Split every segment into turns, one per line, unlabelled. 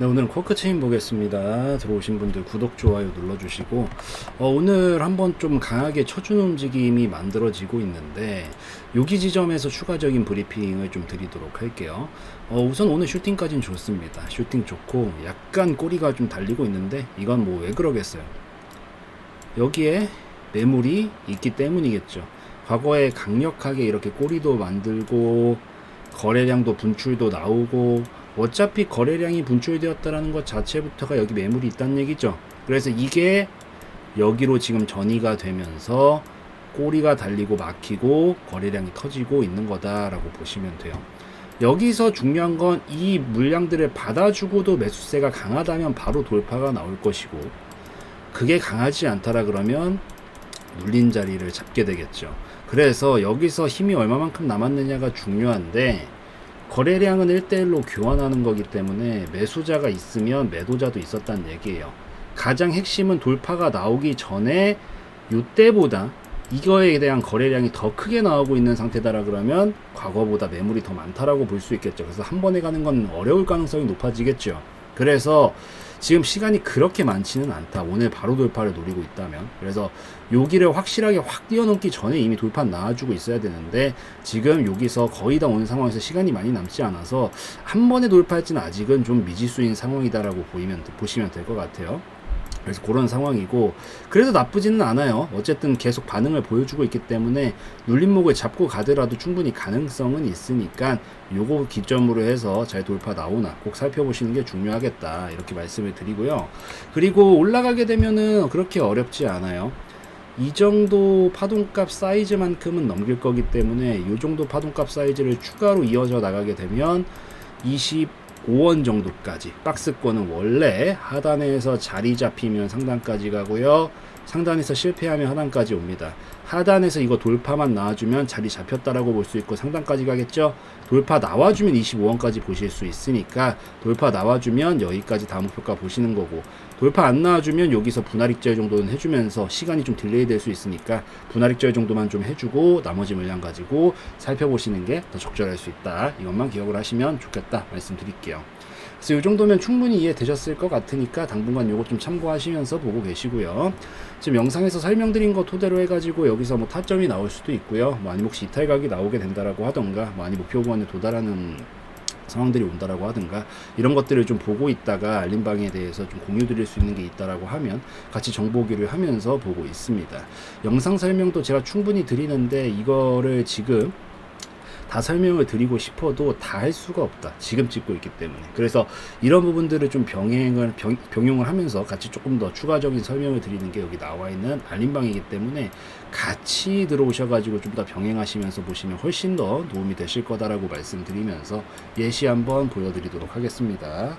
네, 오늘은 쿼크체인 보겠습니다. 들어오신 분들 구독, 좋아요 눌러주시고, 어, 오늘 한번 좀 강하게 쳐주는 움직임이 만들어지고 있는데, 여기 지점에서 추가적인 브리핑을 좀 드리도록 할게요. 어, 우선 오늘 슈팅까지는 좋습니다. 슈팅 좋고, 약간 꼬리가 좀 달리고 있는데, 이건 뭐 왜 그러겠어요. 여기에 매물이 있기 때문이겠죠. 과거에 강력하게 이렇게 꼬리도 만들고, 거래량도 분출도 나오고 어차피 거래량이 분출되었다라는 것 자체부터가 여기 매물이 있다는 얘기죠. 그래서 이게 여기로 지금 전이가 되면서 꼬리가 달리고 막히고 거래량이 터지고 있는 거다라고 보시면 돼요. 여기서 중요한 건 이 물량들을 받아주고도 매수세가 강하다면 바로 돌파가 나올 것이고 그게 강하지 않다라 그러면 눌린 자리를 잡게 되겠죠. 그래서 여기서 힘이 얼마만큼 남았느냐가 중요한데 거래량은 1대1로 교환하는 거기 때문에 매수자가 있으면 매도자도 있었다는 얘기예요. 가장 핵심은 돌파가 나오기 전에 이때보다 이거에 대한 거래량이 더 크게 나오고 있는 상태다라 그러면 과거보다 매물이 더 많다라고 볼 수 있겠죠. 그래서 한 번에 가는 건 어려울 가능성이 높아지겠죠. 그래서 지금 시간이 그렇게 많지는 않다. 오늘 바로 돌파를 노리고 있다면. 그래서 여기를 확실하게 확 뛰어넘기 전에 이미 돌파 나와주고 있어야 되는데 지금 여기서 거의 다 온 상황에서 시간이 많이 남지 않아서 한 번에 돌파할지는 아직은 좀 미지수인 상황이다라고 보이면 보시면 될 것 같아요. 그래서 그런 상황이고 그래도 나쁘지는 않아요. 어쨌든 계속 반응을 보여주고 있기 때문에 눌림목을 잡고 가더라도 충분히 가능성은 있으니까 요거 기점으로 해서 잘 돌파 나오나 꼭 살펴보시는 게 중요하겠다 이렇게 말씀을 드리고요. 그리고 올라가게 되면은 그렇게 어렵지 않아요. 이 정도 파동값 사이즈만큼은 넘길 거기 때문에 이 정도 파동값 사이즈를 추가로 이어져 나가게 되면 25원 정도까지 박스권은 원래 하단에서 자리 잡히면 상단까지 가고요. 상단에서 실패하면 하단까지 옵니다. 하단에서 이거 돌파만 나와주면 자리 잡혔다라고 볼 수 있고 상단까지 가겠죠. 돌파 나와주면 25원까지 보실 수 있으니까 돌파 나와주면 여기까지 다음 목표가 보시는 거고 돌파 안 나와주면 여기서 분할 익절 정도는 해주면서 시간이 좀 딜레이 될 수 있으니까 분할 익절 정도만 좀 해주고 나머지 물량 가지고 살펴보시는 게 더 적절할 수 있다. 이것만 기억을 하시면 좋겠다 말씀드릴게요. 그래서 이 정도면 충분히 이해되셨을 것 같으니까 당분간 요거 좀 참고하시면서 보고 계시고요. 지금 영상에서 설명드린 거 토대로 해가지고 여기서 뭐 타점이 나올 수도 있고요. 뭐 아니면 혹시 이탈각이 나오게 된다라고 하던가, 뭐 아니 목표 구간에 도달하는 상황들이 온다라고 하든가 이런 것들을 좀 보고 있다가 알림방에 대해서 좀 공유 드릴 수 있는 게 있다라고 하면 같이 정보 교류를 하면서 보고 있습니다. 영상 설명도 제가 충분히 드리는데 이거를 지금 다 설명을 드리고 싶어도 다 할 수가 없다. 지금 찍고 있기 때문에. 그래서 이런 부분들을 좀 병행을, 병, 병용을 하면서 같이 조금 더 추가적인 설명을 드리는 게 여기 나와 있는 알림방이기 때문에 같이 들어오셔가지고 좀 더 병행하시면서 보시면 훨씬 더 도움이 되실 거다라고 말씀드리면서 예시 한번 보여드리도록 하겠습니다.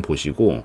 좀 보시고